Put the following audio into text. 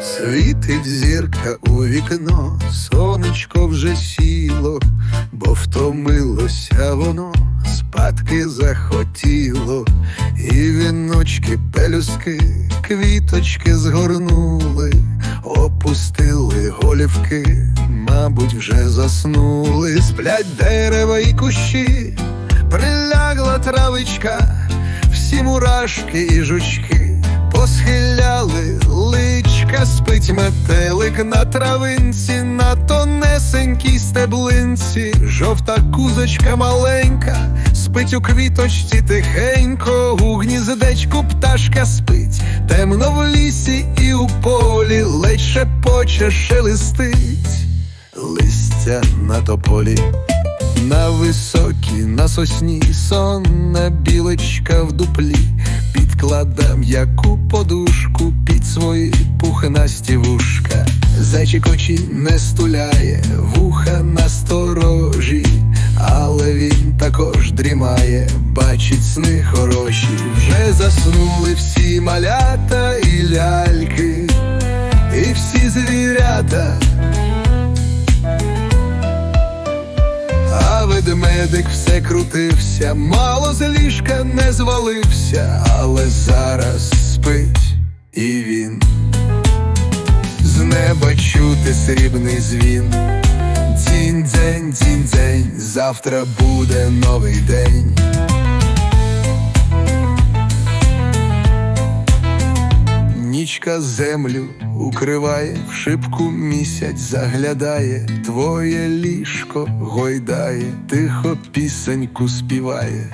Світить зірка у вікно, сонечко вже сіло, бо втомилося воно, спадки захотіло, і віночки, пелюстки, квіточки згорнули, опустили голівки, мабуть, вже заснули, сплять дерева і кущі, прилягла травичка, всі мурашки і жучки спить метелик на травинці, на тонесенькій стеблинці, жовта кузочка маленька, спить у квіточці тихенько, у гніздечку пташка спить, темно в лісі і у полі, ледь шепоче шелестить, листя на тополі. На високій, на сосні сонна білочка в дуплі, підкладам яку подушку під свої пухнасті вушка. Зайчик очі не стуляє, вуха насторожі, але він також дрімає, бачить сни хороші. Вже заснули всі малята і ляльки, і всі звірята. Ведмедик все крутився, мало з ліжка не звалився, але зараз спить і він. Неба чути срібний дзвін. Дзінь дзень, дзінь дзень, завтра буде новий день. Нічка землю укриває, в шибку місяць заглядає, твоє ліжко гойдає, тихо пісеньку співає.